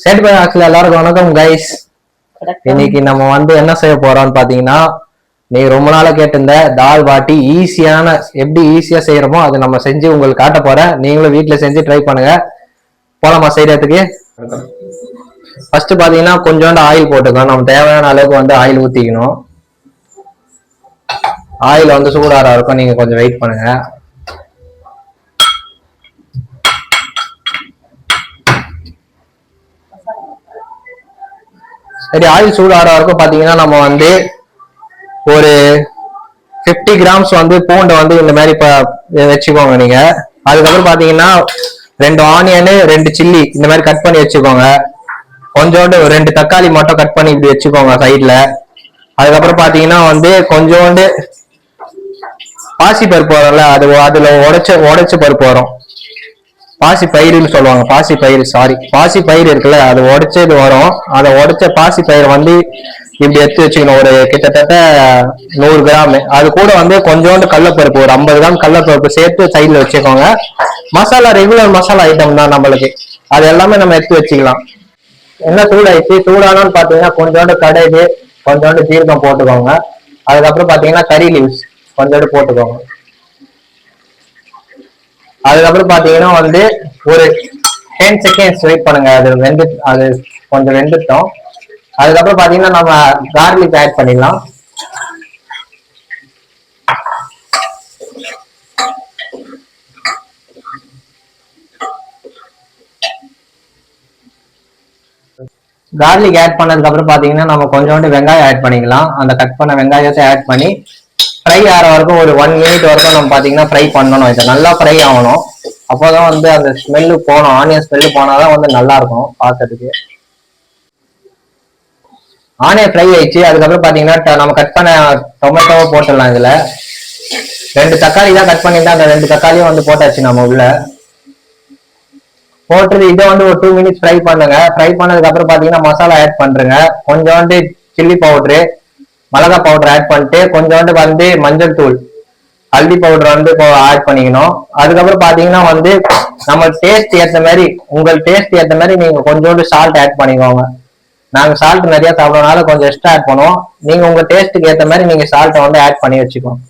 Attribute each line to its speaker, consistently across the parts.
Speaker 1: Chat by actually எல்லாருக்கும் வணக்கம் guys இன்னைக்கு நம்ம வந்து என்ன செய்ய போறோம்னு பாத்தீங்கன்னா நீங்க ரொம்ப நாளா கேட்டிருந்த தால் பாட்டி ஈஸியான எப்படி ஈஸியா செய்யறோமோ அதை நம்ம செஞ்சு உங்களுக்கு காட்ட போறேன். நீங்களும் வீட்ல செஞ்சு ட்ரை பண்ணுங்க. போலாமா செய்யறதுக்கு ஃபர்ஸ்ட் பாத்தீங்கன்னா கொஞ்சோண்டு ஆயில் போட்டுக்கலாம் நம்ம தேவையான அளவுக்கு வந்து ஆயில் ஊத்திக்கணும். ஆயில் வந்து சூடார இருக்கும். நீங்க கொஞ்சம் வெயிட் பண்ணுங்க. சரி ஆயில் சூடார வரைக்கும் பார்த்தீங்கன்னா நம்ம வந்து ஒரு 50 கிராம்ஸ் வந்து பூண்டை வந்து இந்த மாதிரி இப்போ வச்சுக்கோங்க நீங்கள் அதுக்கப்புறம் பார்த்தீங்கன்னா ரெண்டு ஆனியனு ரெண்டு சில்லி இந்த மாதிரி கட் பண்ணி வச்சுக்கோங்க. கொஞ்சோண்டு ரெண்டு தக்காளி மட்டும் கட் பண்ணி இப்படி வச்சுக்கோங்க சைடில் அதுக்கப்புறம் பார்த்தீங்கன்னா வந்து கொஞ்சோண்டு பாசி பருப்பு வரும்ல அது அதில் உடைச்ச உடைச்ச பருப்பு வரும். பாசி பயிருன்னு சொல்லுவாங்க. பாசி பயிர் சாரி பாசி பயிர் இருக்குல்ல அது உடைச்சது வரும். அதை உடைச்ச பாசி பயிர் வந்து இப்படி எடுத்து வச்சுக்கணும். ஒரு கிட்டத்தட்ட நூறு கிராம். அது கூட வந்து கொஞ்சோண்டு கடலப்பருப்பு ஒரு ஐம்பது கிராம் கடலப்பருப்பு சேர்த்து சைடில் வச்சுக்கோங்க. மசாலா ரெகுலர் மசாலா ஐட்டம் தான் நம்மளுக்கு. அது எல்லாமே நம்ம எடுத்து வச்சுக்கலாம். என்ன சூடாயிடுச்சு? சூடானு பார்த்தீங்கன்னா கொஞ்சோண்டு கடுகு கொஞ்சோண்டு ஜீரகம் போட்டுக்கோங்க. அதுக்கப்புறம் பார்த்தீங்கன்னா கறி லீவ்ஸ் கொஞ்சோண்டு போட்டுக்கோங்க. அதுக்கப்புறம் பாத்தீங்கன்னா வந்து ஒரு டென் செகண்ட்ஸ் வெயிட் பண்ணுங்க. அது வெந்து அது கொஞ்சம் வெந்துட்டோம். அதுக்கப்புறம் பாத்தீங்கன்னா நம்ம கார்லிக் ஆட் பண்ணிடலாம். கார்லிக் ஆட் பண்ணதுக்கு அப்புறம் பாத்தீங்கன்னா நம்ம கொஞ்சோண்டு வெங்காயம் ஆட் பண்ணிக்கலாம். அந்த கட் பண்ண வெங்காயத்தை ஆட் பண்ணி ஃப்ரை ஆகிற வரைக்கும் ஒரு ஒன் மினிட் வரைக்கும் நம்ம பார்த்தீங்கன்னா ஃப்ரை பண்ணணும் இதை நல்லா ஃப்ரை ஆகணும். அப்போ தான் வந்து அந்த ஸ்மெல்லு போகணும். ஆனியன் ஸ்மெல்லு போனால் தான் வந்து நல்லா இருக்கும் பார்க்கறதுக்கு ஆனியன் ஃப்ரை ஆயிடுச்சு. அதுக்கப்புறம் பார்த்தீங்கன்னா நம்ம கட் பண்ண டொமேட்டோவை போட்டுடலாம் இதில். ரெண்டு தக்காளி தான் கட் பண்ணியிருந்தா அந்த ரெண்டு தக்காளியும் வந்து போட்டாச்சு நம்ம உள்ள. போட்டுட்டு இதை வந்து ஒரு டூ மினிட்ஸ் ஃப்ரை பண்ணுங்க. ஃப்ரை பண்ணதுக்கு அப்புறம் பார்த்தீங்கன்னா மசாலா ஆட் பண்ணுறேங்க கொஞ்சோண்டு சில்லி பவுட்ரு மிளகா பவுடர் ஆட் பண்ணிட்டு கொஞ்சோண்டு வந்து மஞ்சள் தூள். ஹல்தி பவுடர் வந்து இப்போ ஆட் பண்ணிக்கணும். அதுக்கப்புறம் பாத்தீங்கன்னா வந்து நம்ம டேஸ்ட் ஏத்த மாதிரி உங்கள் டேஸ்ட் ஏத்த மாதிரி நீங்க கொஞ்சோண்டு சால்ட் ஆட் பண்ணிக்கோங்க. நாங்க சால்ட் நிறைய சாப்பிடறதுனால கொஞ்சம் எக்ஸ்ட்ரா ஆட் பண்ணுவோம். நீங்க உங்க டேஸ்ட்டுக்கு ஏத்த மாதிரி நீங்க சால்ட்டை வந்து ஆட் பண்ணி வச்சுக்கோங்க.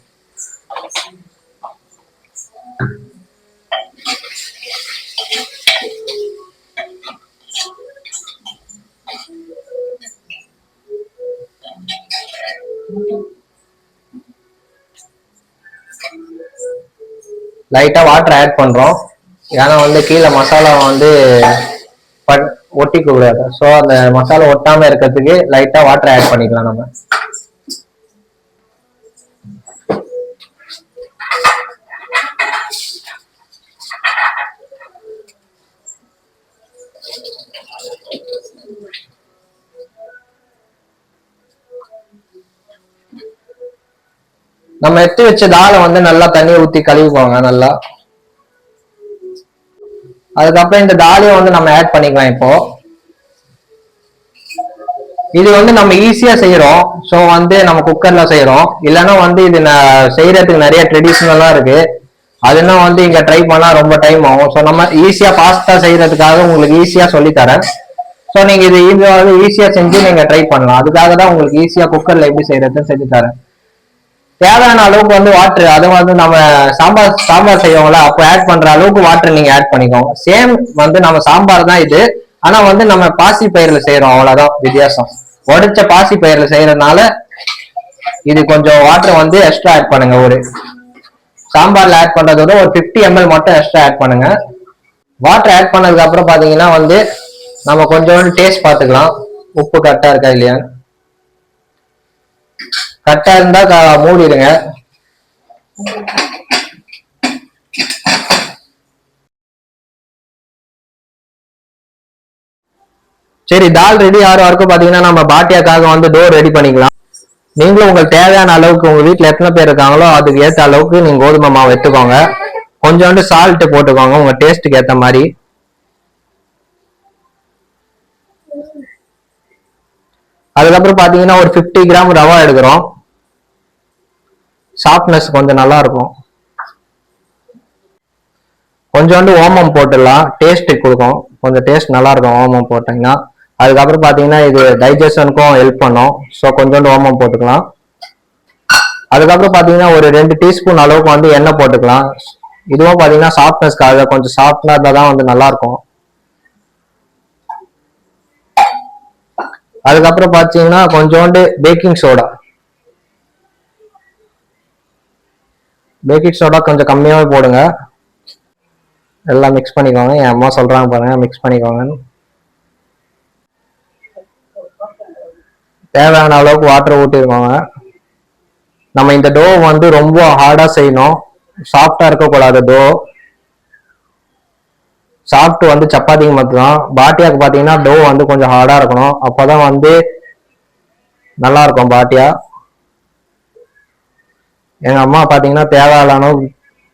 Speaker 1: லைட்டா வாட்டர் ஆட் பண்றோம். ஏன்னா வந்து கீழே மசாலா வந்து பட் ஒட்டிக்க கூடாது. ஸோ அந்த மசாலா ஒட்டாம இருக்கிறதுக்கு லைட்டா வாட்டர் ஆட் பண்ணிக்கலாம் நம்ம. நம்ம எடுத்து வச்ச தாலை வந்து நல்லா தண்ணியை ஊத்தி கழுவிக்கோங்க நல்லா. அதுக்கப்புறம் இந்த தாலியை வந்து நம்ம ஆட் பண்ணிக்கலாம் இப்போ. இது வந்து நம்ம ஈஸியா செய்யறோம் ஸோ வந்து நம்ம குக்கர்ல செய்யறோம் இல்லைன்னா வந்து இது செய்யறதுக்கு நிறைய ட்ரெடிஷ்னலா இருக்கு. அதுனா வந்து இங்க ட்ரை பண்ணா ரொம்ப டைம் ஆகும். ஸோ நம்ம ஈஸியா பாஸ்தா செய்யறதுக்காக உங்களுக்கு ஈஸியா சொல்லி தரேன் ஸோ நீங்க இது இது வந்து ஈஸியா செஞ்சு நீங்க ட்ரை பண்ணலாம். அதுக்காக தான் உங்களுக்கு ஈஸியா குக்கர்ல எப்படி செய்யறதுன்னு செஞ்சு தரேன். தேவையான அளவுக்கு வந்து வாட்டர் அது வந்து நம்ம சாம்பார் சாம்பார் செய்வோம்ல அப்போ ஆட் பண்ற அளவுக்கு வாட்டர் நீங்க ஆட் பண்ணிக்கோங்க. சேம் வந்து நம்ம சாம்பார் தான் இது. ஆனா வந்து நம்ம பாசி பயிர்ல செய்யறோம் அவ்வளவுதான் வித்தியாசம். உடைச்ச பாசி பயிர்ல செய்யறதுனால இது கொஞ்சம் வாட்டர் வந்து எக்ஸ்ட்ரா ஆட் பண்ணுங்க ஒரு சாம்பார்ல ஆட் பண்றதோட ஒரு 50 எம்எல் மட்டும் எக்ஸ்ட்ரா ஆட் பண்ணுங்க. வாட்டர் ஆட் பண்ணதுக்கு அப்புறம் பாத்தீங்கன்னா வந்து நம்ம கொஞ்சோண்டு டேஸ்ட் பார்த்துக்கலாம். உப்பு கரெக்டா இருக்கா இல்லையான்னு. கரெக்டா இருந்தா மூடிடுங்க. சரி தால் ரெடி ஆறு வரைக்கும் பாத்தீங்கன்னா நம்ம பாட்டியாக்காக வந்து டோர் ரெடி பண்ணிக்கலாம். நீங்களும் உங்களுக்கு தேவையான அளவுக்கு உங்க வீட்டுல எத்தனை பேர் இருக்காங்களோ அதுக்கு ஏத்த அளவுக்கு நீங்க கோதுமை மாவு எடுத்துக்கோங்க. கொஞ்சோண்டு சால்ட் போட்டுக்கோங்க உங்க டேஸ்ட்டுக்கு ஏத்த மாதிரி. அதுக்கப்புறம் பாத்தீங்கன்னா ஒரு 50 கிராம் ரவா எடுக்கிறோம். சாஃப்ட்னஸ் கொஞ்சம் நல்லா இருக்கும். கொஞ்சோண்டு ஓமம் போட்டுடலாம். டேஸ்ட் கொடுக்கும். கொஞ்சம் டேஸ்ட் நல்லா இருக்கும் ஓமம் போட்டீங்கன்னா. அதுக்கப்புறம் பார்த்தீங்கன்னா இது டைஜஷனுக்கும் ஹெல்ப் பண்ணும். ஸோ கொஞ்சோண்டு ஓமம் போட்டுக்கலாம். அதுக்கப்புறம் பார்த்தீங்கன்னா ஒரு ரெண்டு டீஸ்பூன் அளவுக்கு வந்து எண்ணெய் போட்டுக்கலாம். இதுவும் பார்த்தீங்கன்னா சாஃப்ட்னஸ்க்காக கொஞ்சம் சாஃப்ட்னா இருந்தால் தான் வந்து நல்லாயிருக்கும் இருக்கும் அதுக்கப்புறம் பார்த்தீங்கன்னா கொஞ்சோண்டு பேக்கிங் சோடா பேக்கிங் சோடா கொஞ்சம் கம்மியாகவே போடுங்க. எல்லாம் மிக்ஸ் பண்ணிக்கோங்க. என் அம்மா சொல்கிறாங்க பாருங்க மிக்ஸ் பண்ணிக்கோங்க தேவையான அளவுக்கு வாட்டர் ஊற்றிருக்கோங்க நம்ம இந்த டோ வந்து ரொம்ப ஹார்டாக செய்யணும். சாஃப்டாக இருக்கக்கூடாது டோ சாப்பிட்டு வந்து சப்பாத்திக்கு மட்டும்தான். பாட்டியாக்கு பார்த்தீங்கன்னா டோ வந்து கொஞ்சம் ஹார்டாக இருக்கணும். அப்போ தான் வந்து நல்லா இருக்கும் பாட்டியா. எங்கள் அம்மா பார்த்தீங்கன்னா தேவையான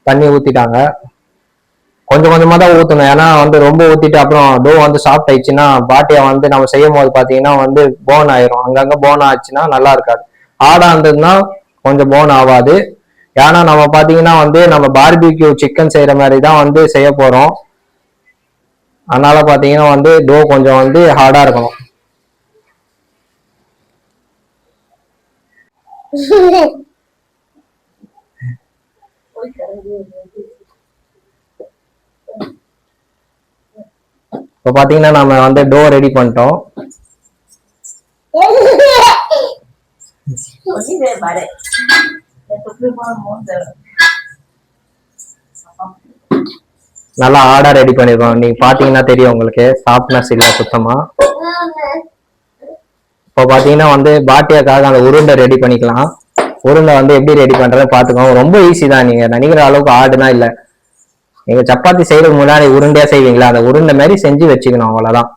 Speaker 1: தண்ணி ஊற்றிட்டாங்க கொஞ்சம் கொஞ்சமாக தான் ஊற்றணும் ஏன்னா வந்து ரொம்ப ஊற்றிட்டு அப்புறம் டோ வந்து சாஃப்ட் ஆயிடுச்சுன்னா பாட்டியா வந்து நம்ம செய்யும் போது பார்த்தீங்கன்னா வந்து போன் ஆயிரும். அங்கங்கே போன் ஆச்சுன்னா நல்லா இருக்காது. ஆடாக இருந்ததுன்னா கொஞ்சம் போன் ஆகாது ஏன்னா நம்ம பார்த்தீங்கன்னா வந்து நம்ம பார்பிக்யூ சிக்கன் செய்கிற மாதிரி தான் வந்து செய்ய போகிறோம் அதனால பார்த்தீங்கன்னா வந்து டோ கொஞ்சம் வந்து ஹார்டா இருக்கணும். இப்போ பார்த்தீங்கன்னா நம்ம வந்து டோ ரெடி பண்ணிட்டோம்.
Speaker 2: Posible,
Speaker 1: நல்லா ஆடா ரெடி பண்ணிருக்கோம். நீங்க பாத்தீங்கன்னா தெரியும் உங்களுக்கு. சாஃப்ட்னஸ் இல்லை சுத்தமா. இப்போ பாத்தீங்கன்னா வந்து பாட்டியாக்காக அந்த உருண்டை ரெடி பண்ணிக்கலாம். உருண்டை வந்து எப்படி ரெடி பண்றதுன்னு பாத்துக்கோங்க. ரொம்ப ஈஸி தான். நீங்க நினைக்கிற அளவுக்கு ஆடுனா இல்ல. நீங்க சப்பாத்தி செய்யறதுக்கு முன்னாடி உருண்டையா செய்வீங்களா? அந்த உருண்டை மாதிரி செஞ்சு வச்சுக்கணும் அவ்வளவுதான்.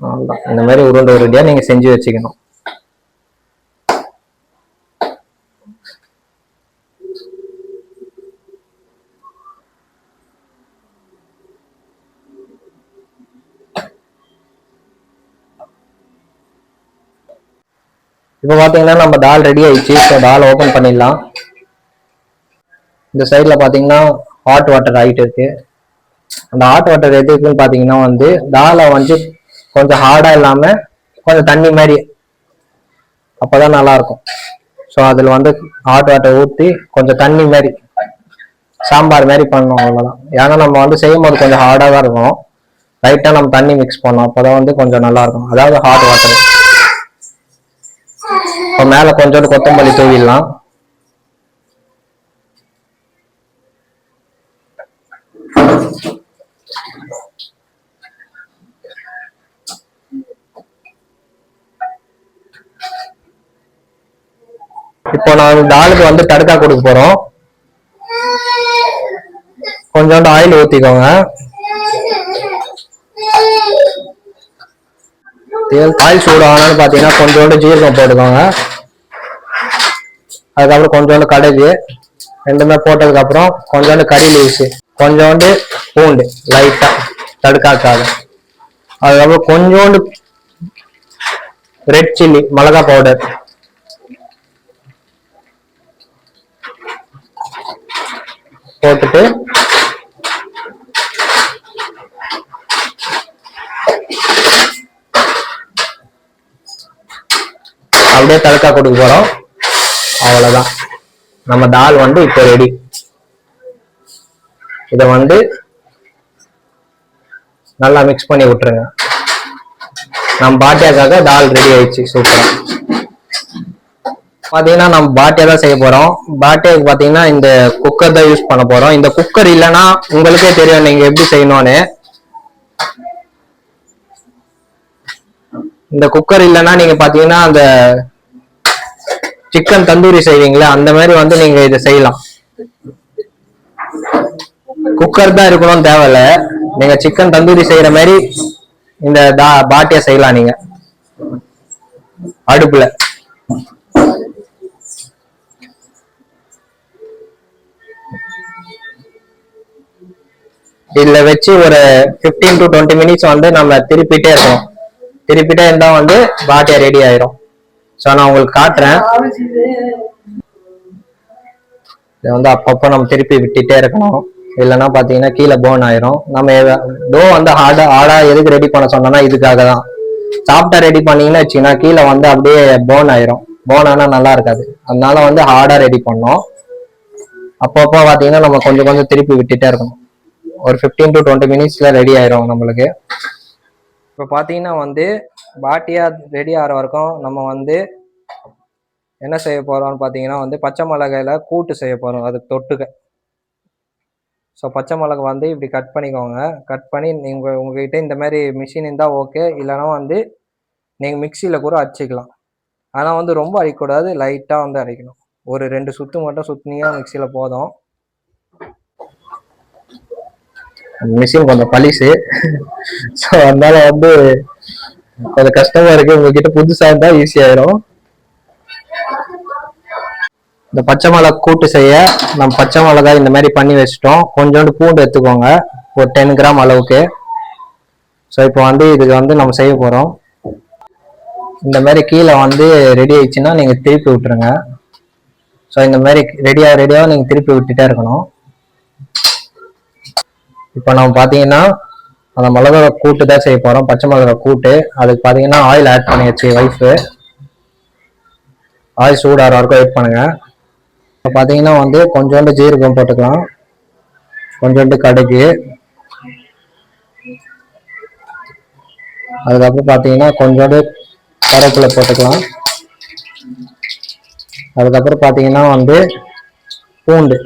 Speaker 1: அவ்வளவுதான். இந்த மாதிரி உருண்டை உருண்டையா நீங்க செஞ்சு வச்சுக்கணும். இப்போ பார்த்தீங்கன்னா நம்ம தால் ரெடி ஆயிடுச்சு. ஸோ தால் ஓப்பன் பண்ணிடலாம். இந்த சைடில் பார்த்தீங்கன்னா ஹாட் வாட்டர் ஆகிட்டு இருக்கு. அந்த ஹாட் வாட்டர் எதுக்குன்னு பார்த்தீங்கன்னா வந்து தாலை வந்து கொஞ்சம் ஹார்டாக இல்லாமல் கொஞ்சம் தண்ணி மாதிரி அப்போ தான் நல்லாயிருக்கும் ஸோ அதில் வந்து ஹாட் வாட்டர் ஊற்றி கொஞ்சம் தண்ணி மாதிரி சாம்பார் மாதிரி பண்ணணும் அவ்வளோதான் ஏன்னா நம்ம வந்து செய்யும் போது கொஞ்சம் ஹார்டாக தான் இருக்கும். லைட்டாக நம்ம தண்ணி மிக்ஸ் பண்ணோம் அப்போதான் வந்து கொஞ்சம் நல்லாயிருக்கும் அதாவது ஹாட் வாட்டர் இப்போ மேலே கொஞ்சோண்டு கொத்தமல்லி தூவிடலாம். இப்போ நான் தாலுக்கு வந்து தடுக்கா கொடுக்க போறோம். கொஞ்சோண்டு ஆயில் ஊத்திக்கோங்க. ஆயில் சூடு ஆனாலும் பார்த்தீங்கன்னா கொஞ்சோண்டு ஜீரகம் போட்டுக்கோங்க. அதுக்கப்புறம் கொஞ்சோண்டு கடுகு ரெண்டுமே போட்டதுக்கப்புறம் கொஞ்சோண்டு கறி லீவ்ஸ் கொஞ்சோண்டு பூண்டு லைட்டாக தடுக்காக்காது. அதுக்கப்புறம் கொஞ்சோண்டு ரெட் சில்லி மிளகா பவுடர் போட்டுட்டு அப்படியே தடுக்கா கொடுக்க போறோம். அவ்வளவுதான். நம்ம தால் வந்து இப்போ ரெடி இதை வந்து நல்லா மிக்ஸ் பண்ணி விட்டுருங்க. நம்ம பாட்டியாக்காக தால் ரெடி ஆயிடுச்சு. சூப்பரா பாத்தீங்கன்னா நம்ம பாட்டியா தான் செய்ய போறோம். பாட்டியாக்கு பாத்தீங்கன்னா இந்த குக்கர் தான் யூஸ் பண்ண போறோம். இந்த குக்கர் இல்லைன்னா உங்களுக்கே தெரியும் நீங்க எப்படி செய்யணும்னு. இந்த குக்கர் இல்லைன்னா நீங்க பாத்தீங்கன்னா அந்த சிக்கன் தந்தூரி செய்வீங்களா? அந்த மாதிரி வந்து நீங்க இதை செய்யலாம். குக்கர் தான் இருக்கணும்னு தேவையில்ல நீங்க சிக்கன் தந்தூரி செய்யற மாதிரி இந்த தா- பாட்டிய செய்யலாம் நீங்க. அடுப்புல. இதுல வச்சு ஒரு 15 டு டுவெண்ட்டி மினிட்ஸ் வந்து நம்ம திருப்பிட்டே இருக்கணும். திருப்பிட்டே இருந்தா வந்து பாட்டியா ரெடி ஆயிரும். ஸோ நான் உங்களுக்கு காட்டுறேன். இதை வந்து அப்பப்போ நம்ம திருப்பி விட்டுட்டே இருக்கணும். இல்லைன்னா பார்த்தீங்கன்னா கீழே போன் ஆயிரும். நம்ம டோ வந்து ஹார்டா ஹார்டா எதுக்கு ரெடி பண்ண சொன்னோம்னா இதுக்காக தான். சாப்பிட்டா ரெடி பண்ணீங்கன்னா வச்சுக்கோங்க கீழே வந்து அப்படியே போன் ஆயிரும். போன் ஆனா நல்லா இருக்காது. அதனால வந்து ஹார்டா ரெடி பண்ணோம். அப்பப்போ பார்த்தீங்கன்னா நம்ம கொஞ்சம் கொஞ்சம் திருப்பி விட்டுட்டே இருக்கணும். ஒரு ஃபிஃப்டீன் டு டுவெண்ட்டி மினிட்ஸ்ல ரெடி ஆயிரும் நம்மளுக்கு. இப்போ பார்த்தீங்கன்னா வந்து பாட்டியா ரெடி ஆகிற வரைக்கும் நம்ம வந்து என்ன செய்ய போறோம்னு பார்த்தீங்கன்னா வந்து பச்சை மிளகாயில கூட்டு செய்ய போறோம். அதுக்கு தொட்டுக்க. ஸோ பச்சை மிளகா வந்து இப்படி கட் பண்ணிக்கோங்க. கட் பண்ணி நீங்கள் உங்ககிட்ட இந்த மாதிரி மிஷின் இருந்தால் ஓகே இல்லைன்னா வந்து நீங்கள் மிக்சியில் கூட அடிச்சிக்கலாம் ஆனால் வந்து ரொம்ப அரைக்கக்கூடாது. லைட்டாக வந்து அரைக்கணும். ஒரு ரெண்டு சுத்து மட்டும் சுத்தினீங்க மிக்சியில் போதும். மிஷின் கொஞ்சம் பளிசு ஸோ அதனால வந்து கொஞ்சம் கஷ்டமா இருக்கு. உங்ககிட்ட புதுசா இருந்தா ஈஸி ஆயிரும். இந்த பச்சை மிளகா கூட்டு செய்ய நம்ம பச்சை மிளகா இந்த மாதிரி பண்ணி வச்சுட்டோம். கொஞ்சோண்டு பூண்டு எடுத்துக்கோங்க. ஒரு டென் கிராம் அளவுக்கு. ஸோ இப்போ வந்து இதுக்கு வந்து நம்ம செய்ய போறோம். இந்த மாதிரி கீழே வந்து ரெடி ஆயிடுச்சுன்னா நீங்க திருப்பி விட்டுருங்க. ஸோ இந்த மாதிரி ரெடியா ரெடியாக நீங்க திருப்பி விட்டுட்டே இருக்கணும். இப்போ நம்ம பார்த்தீங்கன்னா அந்த மிளகா கூட்டு தான் செய்ய போறோம். பச்சை மிளகா கூட்டு. அதுக்கு பார்த்தீங்கன்னா ஆயில் ஆட் பண்ணியாச்சு ஒய்ஃபு ஆயில் சூடாகிற வரைக்கும் வெயிட் பண்ணுங்க. இப்போ பார்த்தீங்கன்னா வந்து கொஞ்சோண்டு ஜீரகம் போட்டுக்கலாம். கொஞ்சோண்டு கடுகு. அதுக்கப்புறம் பார்த்தீங்கன்னா கொஞ்சோண்டு கருவேப்பிலை போட்டுக்கலாம். அதுக்கப்புறம் பார்த்தீங்கன்னா வந்து பூண்டு.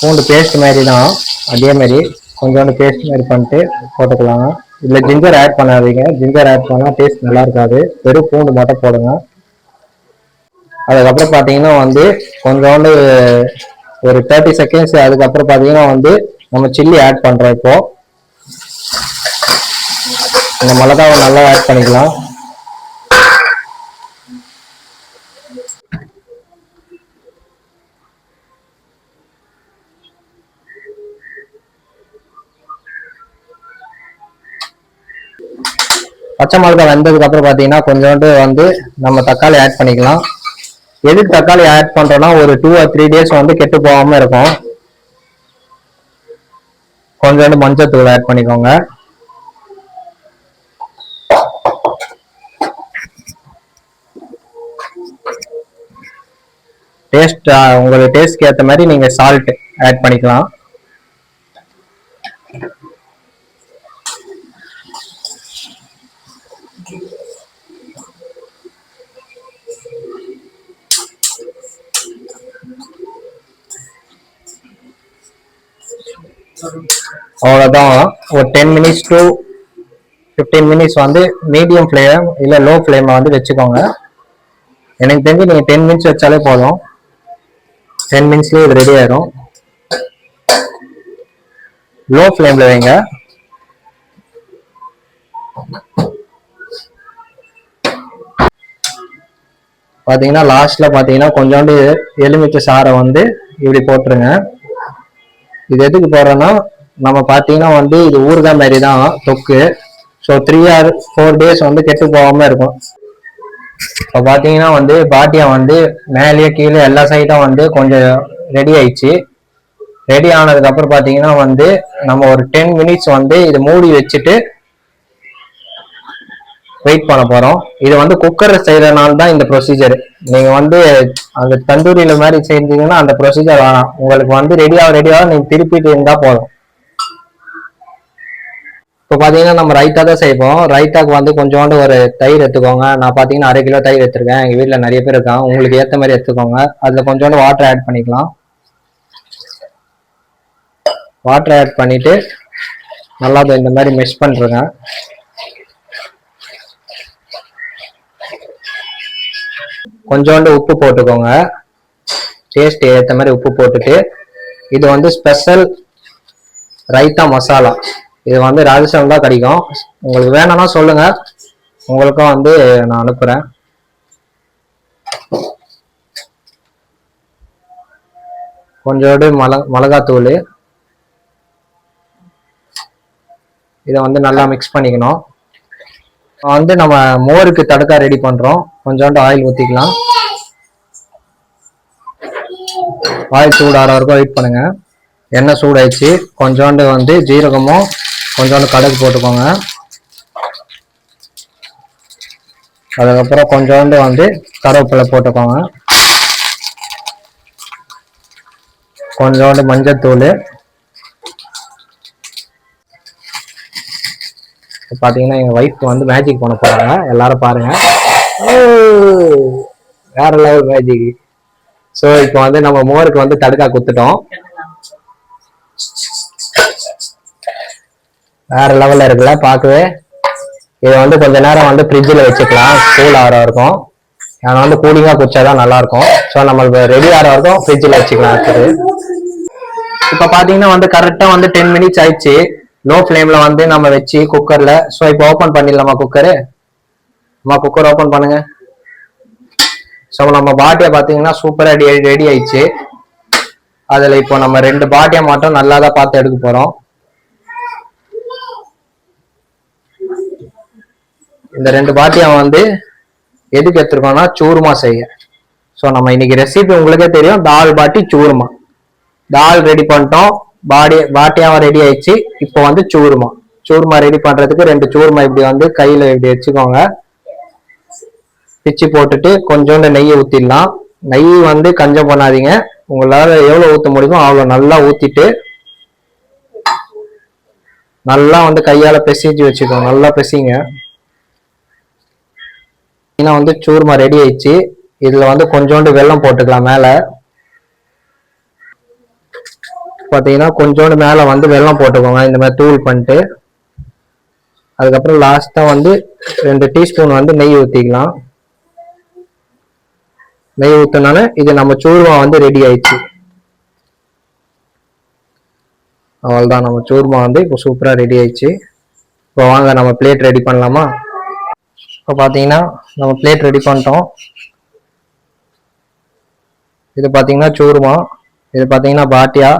Speaker 1: பூண்டு பேஸ்ட் மாதிரி தான். அதே மாதிரி கொஞ்சோண்டு பேஸ்ட் மாதிரி பண்ணிட்டு போட்டுக்கலாங்க. இதில் ஜிஞ்சர் ஆட் பண்ணாதீங்க. ஜிஞ்சர் ஆட் பண்ணால் டேஸ்ட் நல்லா இருக்காது. வெறும் பூண்டு மட்டும் போடுங்க. அதுக்கப்புறம் பார்த்தீங்கன்னா வந்து கொஞ்சோண்டு ஒரு தேர்ட்டி செகண்ட்ஸ் அதுக்கப்புறம் பார்த்தீங்கன்னா வந்து நம்ம சில்லி ஆட் பண்ணுறோம் இப்போ. இந்த மிளகாவை நல்லா ஆட் பண்ணிக்கலாம். பச்சை மிளகா வெந்ததுக்கு அப்புறம் பார்த்தீங்கன்னா கொஞ்சோண்டு வந்து நம்ம தக்காளி ஆட் பண்ணிக்கலாம். எதுக்கு தக்காளி ஆட் பண்ணுறோன்னா ஒரு டூ ஆர் த்ரீ டேஸ் வந்து கெட்டு போகாமல் இருக்கும். கொஞ்சோண்டு மஞ்சத்தூள் ஆட் பண்ணிக்கோங்க. டேஸ்ட் உங்களுக்கு டேஸ்ட்க்கு ஏற்ற மாதிரி நீங்கள் சால்ட் ஆட் பண்ணிக்கலாம். அவ்வளோதான் ஒரு ten minutes to fifteen minutes வந்து மீடியம் ஃப்ளேம் இல்லை லோ ஃப்ளேமை வந்து வச்சுக்கோங்க. எனக்கு தெரிஞ்சு நீங்கள் டென் மினிட்ஸ் வச்சாலே போதும். டென் மினிட்ஸ்லேயே இது ரெடி ஆயிரும். லோ ஃப்ளேமில் வைங்க. பார்த்தீங்கன்னா லாஸ்ட்டில் பார்த்தீங்கன்னா கொஞ்சோண்டு எலுமிச்சை சாறை வந்து இப்படி போட்டுருங்க. இது எதுக்கு போடுறோன்னா நம்ம பார்த்தீங்கன்னா வந்து இது ஊறுகாய் மாதிரி தான் தொக்கு. So three or four days வந்து கெட்டு போகாம இருக்கும். இப்போ பார்த்தீங்கன்னா வந்து பாட்டியா வந்து மேலேயே கீழே எல்லா சைடும் வந்து கொஞ்சம் ரெடி ஆயிடுச்சு. ரெடி ஆனதுக்கப்புறம் பார்த்தீங்கன்னா வந்து நம்ம ஒரு டென் மினிட்ஸ் வந்து இது மூடி வச்சுட்டு வெயிட் பண்ண போகிறோம் இது வந்து குக்கர் செய்கிறனால தான் இந்த ப்ரொசீஜர் நீங்கள் வந்து அந்த தந்தூரியில மாதிரி செஞ்சீங்கன்னா அந்த ப்ரொசீஜர் வேணாம். உங்களுக்கு வந்து ரெடியாக ரெடியாக நீங்கள் திருப்பிட்டு இருந்தால் போதும். இப்போ பார்த்தீங்கன்னா நம்ம ரைத்தா தான் செய்வோம். ரைத்தாக்கு வந்து கொஞ்சோண்டு ஒரு தயிர் எடுத்துக்கோங்க. நான் பார்த்தீங்கன்னா அரை கிலோ தயிர் எடுத்துருக்கேன். எங்கள் வீட்டில் நிறைய பேர் இருக்காங்க. உங்களுக்கு ஏற்ற மாதிரி எடுத்துக்கோங்க. அதில் கொஞ்சோண்டு வாட்டர் ஆட் பண்ணிக்கலாம். வாட்டர் ஆட் பண்ணிவிட்டு நல்லா இந்த மாதிரி மிக்ஸ் பண்ணுறேங்க கொஞ்சோண்டு உப்பு போட்டுக்கோங்க. டேஸ்ட் ஏற்ற மாதிரி உப்பு போட்டுட்டு இது வந்து ஸ்பெஷல் ரைத்தா மசாலா இது வந்து ராஜஸ்தான் தான் கிடைக்கும். உங்களுக்கு வேணும்னா சொல்லுங்க. உங்களுக்கும் வந்து நான் அனுப்புறேன். கொஞ்சோண்டு மிள மிளகாத்தூள். இதை வந்து நல்லா மிக்ஸ் பண்ணிக்கணும். வந்து நம்ம மோருக்கு தடுக்கா ரெடி பண்றோம். கொஞ்சோண்டு ஆயில் ஊத்திக்கலாம். ஆயில் சூடாகிற வரைக்கும் வெயிட் பண்ணுங்க. எண்ணெய் சூடாயிடுச்சு. கொஞ்சோண்டு வந்து ஜீரகமும் கொஞ்சோண்டு கடுகு போட்டுக்கோங்க. அதுக்கப்புறம் கொஞ்சோண்டு வந்து கருவேப்பிலை போட்டுக்கோங்க. கொஞ்சோண்டு மஞ்சத்தூள். தூள் பாத்தீங்கன்னா எங்க ஒய்ஃப் வந்து மேஜிக் பண்ண போறாங்க. எல்லாரும் பாருங்க. ஓ, வேற லெவல் மேஜிக் ஸோ இப்போ வந்து நம்ம மோருக்கு வந்து தடுக்கா குத்துட்டோம். வேற லெவல்ல இருக்குல்ல பார்க்கவே இதை வந்து கொஞ்ச நேரம் வந்து ஃப்ரிட்ஜில் வச்சுக்கலாம். கூல் ஆகிற வரைக்கும் ஏன்னா வந்து கூலிங்காக குடிச்சாதான் நல்லா இருக்கும். ஸோ நம்மளுக்கு ரெடி ஆகிற வரைக்கும் ஃப்ரிட்ஜில் வச்சுக்கலாம் அடுத்தது. இப்போ பார்த்தீங்கன்னா வந்து கரெக்டாக வந்து டென் மினிட்ஸ் ஆயிடுச்சு. லோ ஃப்ளேமில் வந்து நம்ம வச்சு குக்கரில் ஸோ இப்போ ஓப்பன் பண்ணிடலாமா குக்கரு அம்மா குக்கர் ஓப்பன் பண்ணுங்க. ஸோ நம்ம பாட்டியை பார்த்தீங்கன்னா சூப்பராக ரெடி ரெடி ஆயிடுச்சு. அதில் இப்போ நம்ம ரெண்டு பாட்டியை மட்டும் நல்லா தான் பார்த்து எடுக்க போகிறோம் இந்த ரெண்டு பாட்டியை வந்து எதுக்கு எடுத்துருக்கோம்னா சூருமா செய்ய. ஸோ நம்ம இன்னைக்கு ரெசிபி உங்களுக்கே தெரியும். தால் பாட்டி சூருமா. தால் ரெடி பண்ணிட்டோம். பாடி பாட்டியாவும் ரெடி ஆயிடுச்சு. இப்போ வந்து சூருமா. சூர்மா ரெடி பண்றதுக்கு ரெண்டு சூருமா இப்படி வந்து கையில இப்படி வச்சுக்கோங்க. பிச்சு போட்டுட்டு கொஞ்சோண்டு நெய்யை ஊத்திடலாம். நெய் வந்து கஞ்சம் பண்ணாதீங்க. உங்களால எவ்வளவு ஊத்த முடியுமோ அவ்வளவு நல்லா ஊத்திட்டு நல்லா வந்து கையால பெசிஞ்சு வச்சுக்கோங்க. நல்லா பெசிங்க. ஏன்னா வந்து சூர்மா ரெடி ஆயிடுச்சு. இதுல வந்து கொஞ்சோண்டு வெல்லம் போட்டுக்கலாம் மேல. பாத்தீங்கன்னா கொஞ்சோண்டு மேல வந்து வெள்ளம் போட்டுக்கோங்க. இந்த மாதிரி தூள் பண்ணிட்டு அதுக்கப்புறம் லாஸ்ட்டாக வந்து ரெண்டு டீஸ்பூன் வந்து நெய் ஊத்திக்கலாம். நெய் ஊத்தினால இது நம்ம சூர்மா வந்து ரெடி ஆயிடுச்சு. அவ்வளோதான் நம்ம சூர்மா வந்து இப்போ சூப்பரா ரெடி ஆயிடுச்சு. இப்போ வாங்க நம்ம பிளேட் ரெடி பண்ணலாமா? இப்போ பார்த்தீங்கன்னா நம்ம பிளேட் ரெடி பண்ணிட்டோம். இது பார்த்தீங்கன்னா சூர்மா இது பார்த்தீங்கன்னா பாட்டியா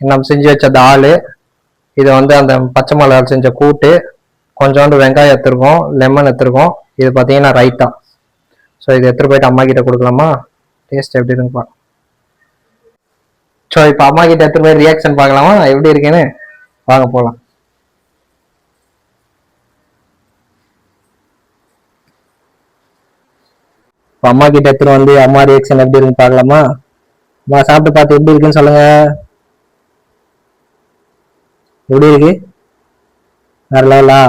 Speaker 1: நம்ம செஞ்சு வச்ச தால் இது வந்து அந்த பச்சை மிளகால் செஞ்ச கூட்டு கொஞ்சோண்டு வெங்காயம் எடுத்துருக்கோம் லெமன் எடுத்துருக்கோம். இது பார்த்தீங்கன்னா ரைத்தா. ஸோ இது எடுத்துகிட்டு போயிட்டு அம்மா கிட்ட கொடுக்கலாமா? டேஸ்ட் எப்படி இருக்குப்பா ஸோ இப்போ அம்மா கிட்ட எடுத்துகிட்டு போய் ரியாக்ஷன் பார்க்கலாமா? எப்படி இருக்கேன்னு? வாங்க போகலாம் இப்போ அம்மா கிட்ட எடுத்துட்டு வந்து அம்மா ரியாக்ஷன் எப்படி இருக்குன்னு பார்க்கலாமா? அம்மா சாப்பிட்டு பார்த்து எப்படி இருக்குன்னு சொல்லுங்க. எப்படி இருக்கு? வேற லெவலா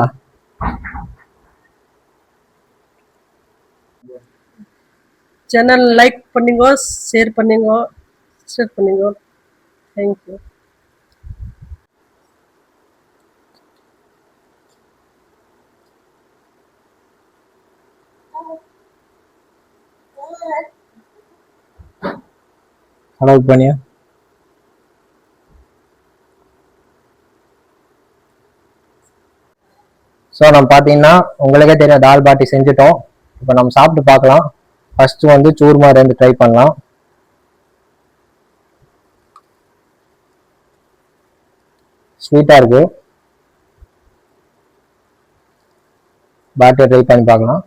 Speaker 3: சேனல் லைக் பண்ணுங்க ஷேர் பண்ணுங்க ஷேர் பண்ணுங்க. தேங்க்யூ
Speaker 1: அளவு பண்ணியா ஸோ நம்ம பார்த்தீங்கன்னா உங்களுக்கே தெரியும் தால் பாட்டி செஞ்சுட்டோம். இப்போ நம்ம சாப்பிட்டு பார்க்கலாம். ஃபர்ஸ்ட் வந்து சூர்மா ரெண்டு ட்ரை பண்ணலாம். ஸ்வீட்டாக இருக்கு. பாட்டியை ட்ரை பண்ணி பார்க்கலாம்.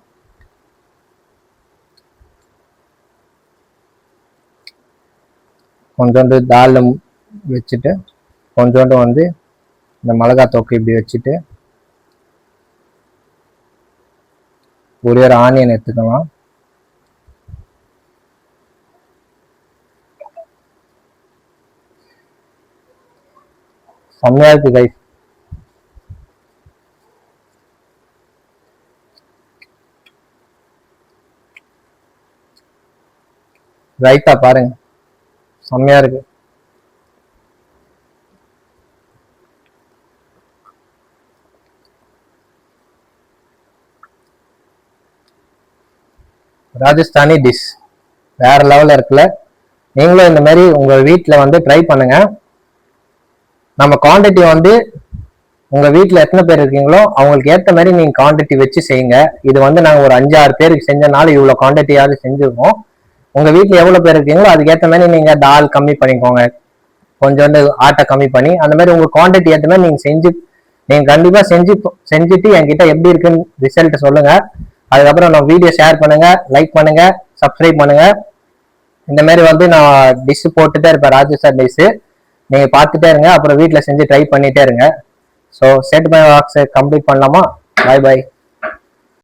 Speaker 1: கொஞ்சோண்டு தாலில் வச்சுட்டு கொஞ்சோண்டு வந்து இந்த மிளகா தொக்கு இப்படி வச்சுட்டு ஒரே ஒரு ஆனியன் எடுத்துக்கலாம். செம்மையா இருக்கு கைஸ் ரைட்டா பாருங்க. செம்மையா இருக்கு. ராஜஸ்தானி டிஷ் வேற லெவல்ல இருக்குல்ல. நீங்களும் இந்த மாதிரி உங்க வீட்டில் வந்து ட்ரை பண்ணுங்க. நம்ம குவான்டிட்டி வந்து உங்க வீட்டில் எத்தனை பேர் இருக்கீங்களோ அவங்களுக்கு ஏற்ற மாதிரி நீங்க குவாண்டிட்டி வச்சு செய்யுங்க. இது வந்து நாங்கள் ஒரு அஞ்சு ஆறு பேருக்கு செஞ்சனால இவ்வளோ குவான்டிட்டியாவது செஞ்சுருக்கோம். உங்க வீட்டில் எவ்வளோ பேர் இருக்கீங்களோ அதுக்கேற்ற மாதிரி நீங்க டால் கம்மி பண்ணிக்கோங்க. கொஞ்சோண்டு ஆட்டை கம்மி பண்ணி அந்த மாதிரி உங்க குவாண்டிட்டி ஏற்ற மாதிரி நீங்க செஞ்சு நீங்க கண்டிப்பா செஞ்சு செஞ்சுட்டு என்கிட்ட எப்படி இருக்குன்னு ரிசல்ட் சொல்லுங்க. அதுக்கப்புறம் நான் வீடியோ ஷேர் பண்ணுங்க லைக் பண்ணுங்க சப்ஸ்கிரைப் பண்ணுங்க. இந்த மாதிரி வந்து நான் டிஷ் போட்டுட்டே இருப்பேன் ராஜு சார் டிஷ் நீங்க பார்த்துட்டே இருங்க அப்புறம் வீட்டில் செஞ்சு ட்ரை பண்ணிட்டே இருங்க. ஸோ செட் பை வாக்ஸை கம்ப்ளீட் பண்ணலாமா? Bye bye